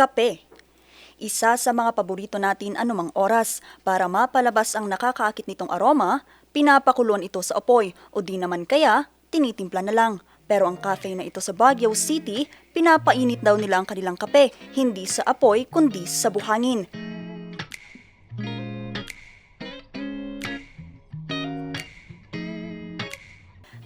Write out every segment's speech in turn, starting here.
Kape. Isa sa mga paborito natin anumang oras para mapalabas ang nakakaakit nitong aroma, pinapakuluan ito sa apoy o di naman kaya tinitimpla na lang. Pero ang cafe na ito sa Baguio City, pinapainit daw nila ang kanilang kape, hindi sa apoy kundi sa buhangin.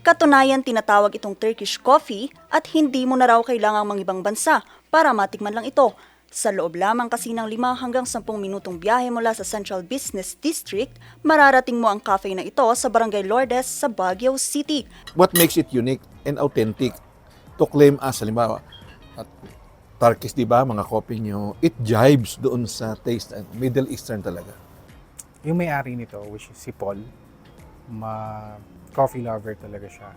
Katunayan tinatawag itong Turkish coffee at hindi mo na raw kailangang mangibang bansa para matikman lang ito. Sa loob lamang kasi ng 5 hanggang 10 minutong biyahe mula sa Central Business District, mararating mo ang cafe na ito sa Barangay Lourdes sa Baguio City. what makes it unique and authentic to claim as halimbawa at Turkish, di ba, mga coffee nyo, it jives doon sa taste, uh, Middle Eastern talaga. Yung may-ari nito, which is si Paul, ma coffee lover talaga siya.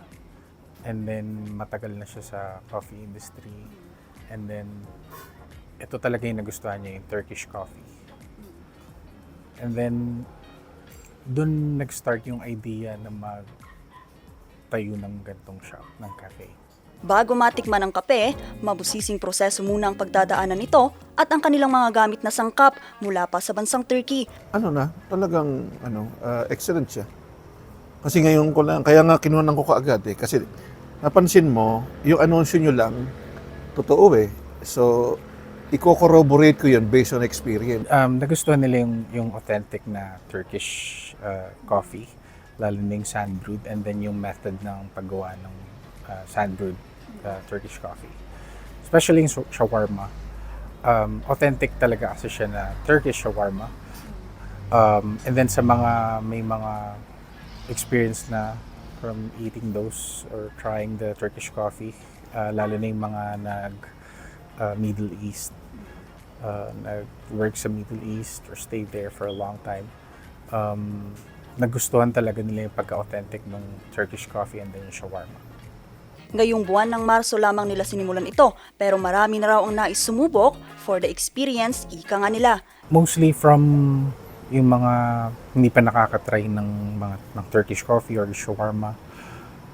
And then, matagal na siya sa coffee industry. And then, ito talaga yung nagustuhan niya, yung Turkish coffee. And then, dun nag-start yung idea na mag tayo ng gantong shop, ng cafe. Bago matikman ang kape, mabusising proseso muna ang pagdadaanan nito at ang kanilang mga gamit na sangkap mula pa sa bansang Turkey. Ano na, talagang ano, uh, excellent siya. Kasi ngayon ko lang, kaya nga kinuha ko kaagad eh. Kasi napansin mo, yung anunsyo nyo lang, totoo eh. So, i-corroborate ko yun based on experience. Um, nagustuhan nila yung, yung authentic na Turkish uh, coffee, lalo na yung sand-brewed, and then yung method ng paggawa ng uh, sand-brewed uh, Turkish coffee. Especially yung sh- shawarma. Um, authentic talaga kasi siya na Turkish shawarma. Um, and then sa mga, may mga experience na from eating those or trying the Turkish coffee, uh, lalo na yung mga nag uh, Middle East uh, nag-work sa Middle East or stayed there for a long time, um, nagustuhan talaga nila yung pagka-authentic ng Turkish coffee and then yung shawarma. Ngayong buwan ng Marso lamang nila sinimulan ito, pero marami na raw ang nais sumubok for the experience, ika nga nila. Mostly from yung mga hindi pa nakakatry ng mga ng Turkish coffee or shawarma,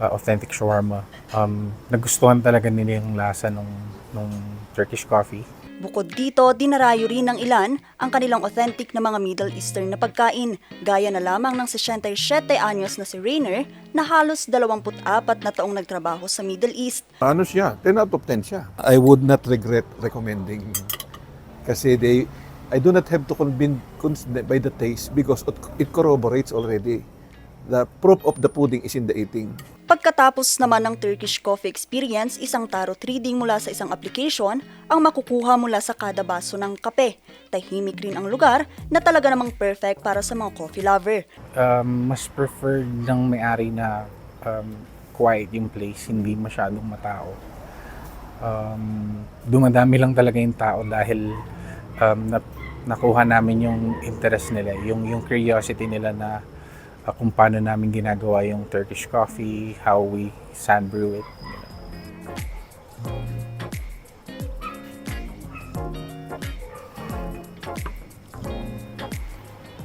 uh, authentic shawarma. Um, nagustuhan talaga nila yung lasa ng nung Turkish coffee. Bukod dito, dinarayo rin ng ilan ang kanilang authentic na mga Middle Eastern na pagkain, gaya na lamang ng 67 anyos na si Rainer na halos 24 na taong nagtrabaho sa Middle East. Ano siya? 10 out of 10 siya. I would not regret recommending kasi they I do not have to convince by the taste because it, it corroborates already. The proof of the pudding is in the eating. Pagkatapos naman ng Turkish coffee experience, isang tarot reading mula sa isang application ang makukuha mula sa kada baso ng kape. Tahimik rin ang lugar na talaga namang perfect para sa mga coffee lover. um, mas preferred ng may-ari na um, quiet yung place, hindi masyadong matao. Um, dumadami lang talaga yung tao dahil um, na, nakuha namin yung interest nila, yung, yung curiosity nila na uh, kung paano namin ginagawa yung Turkish coffee, how we sand brew it.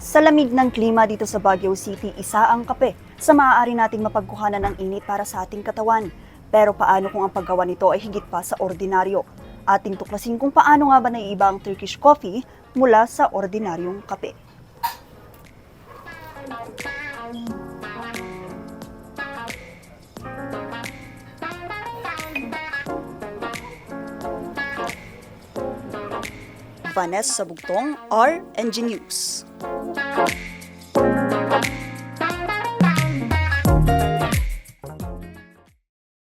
Sa lamig ng klima dito sa Baguio City, isa ang kape sa maaari nating mapagkuhanan ng init para sa ating katawan. Pero paano kung ang paggawa nito ay higit pa sa ordinaryo? Ating tuklasin kung paano nga ba naiiba ang Turkish coffee mula sa ordinaryong kape. Vanessa Bugtong, RNG News.